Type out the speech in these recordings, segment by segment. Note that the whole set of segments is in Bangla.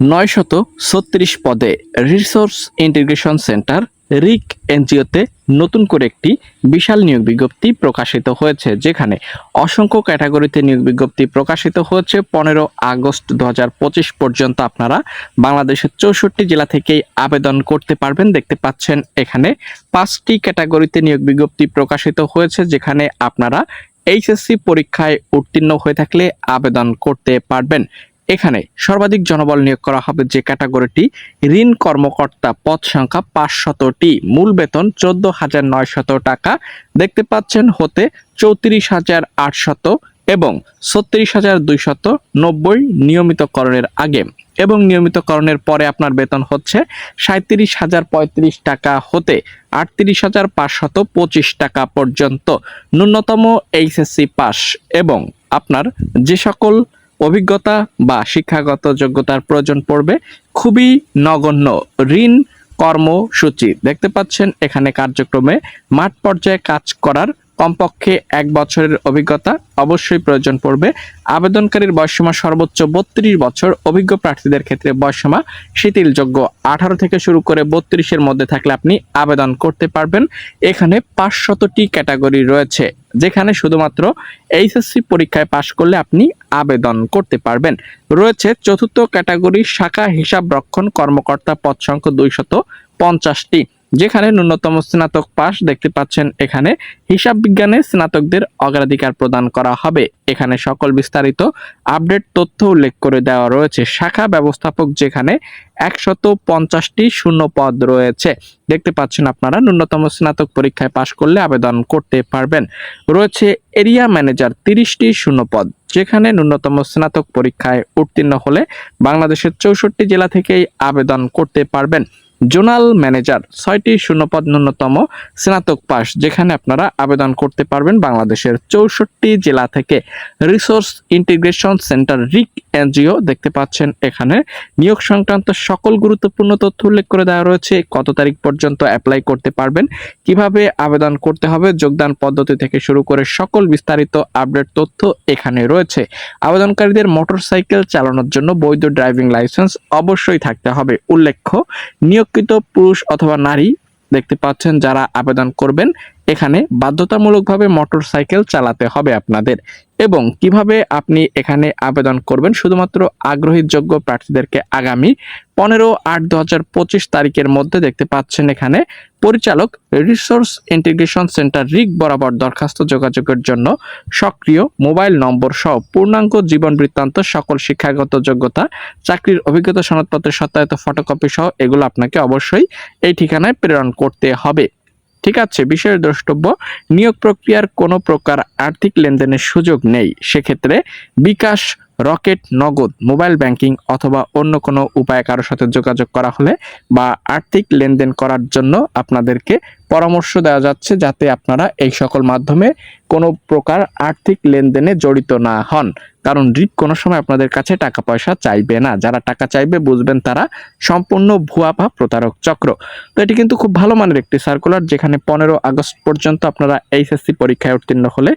নয়শত ছত্রিশ পদে রিসোর্স ইন্টিগ্রেশন সেন্টার রিক এনজিওতে নতুন করে একটি বিশাল নিয়োগ বিজ্ঞপ্তি প্রকাশিত হয়েছে, যেখানে অসংখ্য ক্যাটাগরিতে নিয়োগ বিজ্ঞপ্তি প্রকাশিত হয়েছে। পনেরো আগস্ট দু হাজার পঁচিশ পর্যন্ত আপনারা বাংলাদেশের চৌষট্টি জেলা থেকেই আবেদন করতে পারবেন। দেখতে পাচ্ছেন, এখানে পাঁচটি ক্যাটাগরিতে নিয়োগ বিজ্ঞপ্তি প্রকাশিত হয়েছে, যেখানে আপনারা এইচএসসি পরীক্ষায় উত্তীর্ণ হয়ে থাকলে আবেদন করতে পারবেন। এখানে সর্বাধিক জনবল নিয়োগ করা হবে যে ক্যাটাগরিটি, ঋণ কর্মকর্তা পদ সংখ্যা পাঁচশতটি, মূল বেতন চোদ্দ হাজার নয়শত টাকা, দেখতে পাচ্ছেন হতে চৌত্রিশ হাজার আটশত এবং ছত্রিশ হাজার দুইশত নব্বই নিয়মিতকরণের আগে। এবং নিয়মিতকরণের পরে আপনার বেতন হচ্ছে সাঁত্রিশ হাজার পঁয়ত্রিশ টাকা হতে আটত্রিশ হাজার পাঁচশত পঁচিশ টাকা পর্যন্ত। ন্যূনতম এইচএসসি পাস এবং আপনার যে সকল অভিজ্ঞতা বা শিক্ষাগত যোগ্যতার প্রয়োজন পড়বে। খুবই নগণ্য ঋণ কর্মসূচি। দেখতে পাচ্ছেন এখানে কার্যক্রমে মাঠ পর্যায়ে কাজ করার কমপক্ষে এক বছরের অভিজ্ঞতা অবশ্যই প্রয়োজন পড়বে। আবেদনকারীর বয়সসীমা সর্বোচ্চ বত্রিশ বছর। অভিজ্ঞ প্রার্থীদের ক্ষেত্রে বয়সসীমা শিথিলযোগ্য। আঠারো থেকে শুরু করে বত্রিশের মধ্যে থাকলে আপনি আবেদন করতে পারবেন। এখানে পাঁচশতটি ক্যাটাগরি রয়েছে, যেখানে শুধুমাত্র এইচএসসি পরীক্ষায় পাশ করলে আপনি আবেদন করতে পারবেন। রয়েছে চতুর্থ ক্যাটাগরি শাখা হিসাব রক্ষণ কর্মকর্তা পদ সংখ্যা দুইশত পঞ্চাশটি। যেখানে ন্যূনতম স্নাতক পাশ দেখতে পাচ্ছেন এখানে হিসাব বিজ্ঞানে স্নাতকদের অগ্রাধিকার প্রদান করা হবে। এখানে সকল বিস্তারিত আপডেট তথ্য উল্লেখ করে দেওয়া রয়েছে। শাখা ব্যবস্থাপক যেখানে একশত পঞ্চাশটি শূন্য পদ রয়েছে। দেখতে পাচ্ছেন আপনারা, ন্যূনতম স্নাতক পরীক্ষায় পাশ করলে আবেদন করতে পারবেন। রয়েছে এরিয়া ম্যানেজার, তিরিশটি শূন্য পদ। যেখানে ন্যূনতম স্নাতক পরীক্ষায় উত্তীর্ণ হলে বাংলাদেশের চৌষট্টি জেলা থেকেই আবেদন করতে পারবেন। জোনাল ম্যানেজার, ছয়টি শূন্যপদ ন্যূনতম স্নাতক পাস যেখানে আপনারা আবেদন করতে পারবেন বাংলাদেশের চৌষট্টি জেলা থেকে। রিসোর্স ইন্টিগ্রেশন সেন্টার রিক এনজিও দেখতে পাচ্ছেন এখানে। নিয়োগ সংক্রান্ত সকল গুরুত্বপূর্ণ তথ্য উল্লেখ করে দেওয়া রয়েছে। কত তারিখ পর্যন্ত অ্যাপ্লাই করতে পারবেন, কীভাবে আবেদন করতে হবে, যোগদান পদ্ধতি থেকে শুরু করে সকল বিস্তারিত আপডেট তথ্য এখানে রয়েছে। আবেদনকারীদের মোটরসাইকেল চালানোর জন্য বৈধ ড্রাইভিং লাইসেন্স অবশ্যই থাকতে হবে। উল্লেখ্য নিয়োগকৃত পুরুষ অথবা নারী দেখতে পাচ্ছেন যারা আবেদন করবেন। এখানে বাধ্যতামূলকভাবে মোটরসাইকেল চালাতে হবে আপনাদের এবং কীভাবে আপনি এখানে আবেদন করবেন শুধুমাত্র আগ্রহী যোগ্য প্রার্থীদেরকে আগামী পনেরো আট দু পঁচিশ তারিখের মধ্যে দেখতে পাচ্ছেন এখানে পরিচালক রিসোর্স ইন্টিগ্রেশন সেন্টার রিক বরাবর দরখাস্ত যোগাযোগের জন্য সক্রিয় মোবাইল নম্বর সহ পূর্ণাঙ্গ জীবন বৃত্তান্ত, সকল শিক্ষাগত যোগ্যতা, চাকরির অভিজ্ঞতা, সনদপত্রের সত্যায়িত ফটোকপি সহ এগুলো আপনাকে অবশ্যই এই ঠিকানায় প্রেরণ করতে হবে। ঠিক আছে, বিষয়ের দ্রষ্টব্য, নিয়োগ প্রক্রিয়ার কোনো প্রকার আর্থিক লেনদেনের সুযোগ নেই। সেক্ষেত্রে বিকাশ, রকেট, নগদ, মোবাইল ব্যাংকিং অথবা অন্য কোনো উপায়ে কারোর সাথে যোগাযোগ করা হলে বা আর্থিক লেনদেন করার জন্য আপনাদেরকে পরামর্শ দেওয়া যাচ্ছে যাতে আপনারা এই সকল মাধ্যমে কোনো প্রকার আর্থিক লেনদেনে জড়িত না হন। কারণ রিক কোনো সময় আপনাদের কাছে টাকা পয়সা চাইবে না। যারা টাকা চাইবে বুঝবেন তারা সম্পূর্ণ ভুয়া বা প্রতারক চক্র। তো এটি কিন্তু খুব ভালো মানের একটি সার্কুলার যেখানে পনেরো আগস্ট পর্যন্ত আপনারা এইচএসসি পরীক্ষায় উত্তীর্ণ হলে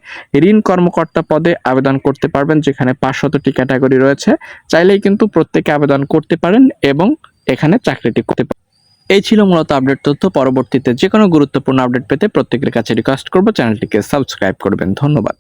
ঋণ কর্মকর্তা পদে আবেদন করতে পারবেন, যেখানে পাঁচশতটি ক্যাটাগরি রয়েছে। চাইলেই কিন্তু প্রত্যেকে আবেদন করতে পারেন এবং এখানে চাকরিটি করতে পারেন। এই ছিল মূলত আপডেট তথ্য। পরবর্তীতে যে কোনো গুরুত্বপূর্ণ আপডেট পেতে প্রত্যেকের কাছে রিকোয়েস্ট করব। চ্যানেলটিকে সাবস্ক্রাইব করবেন। ধন্যবাদ।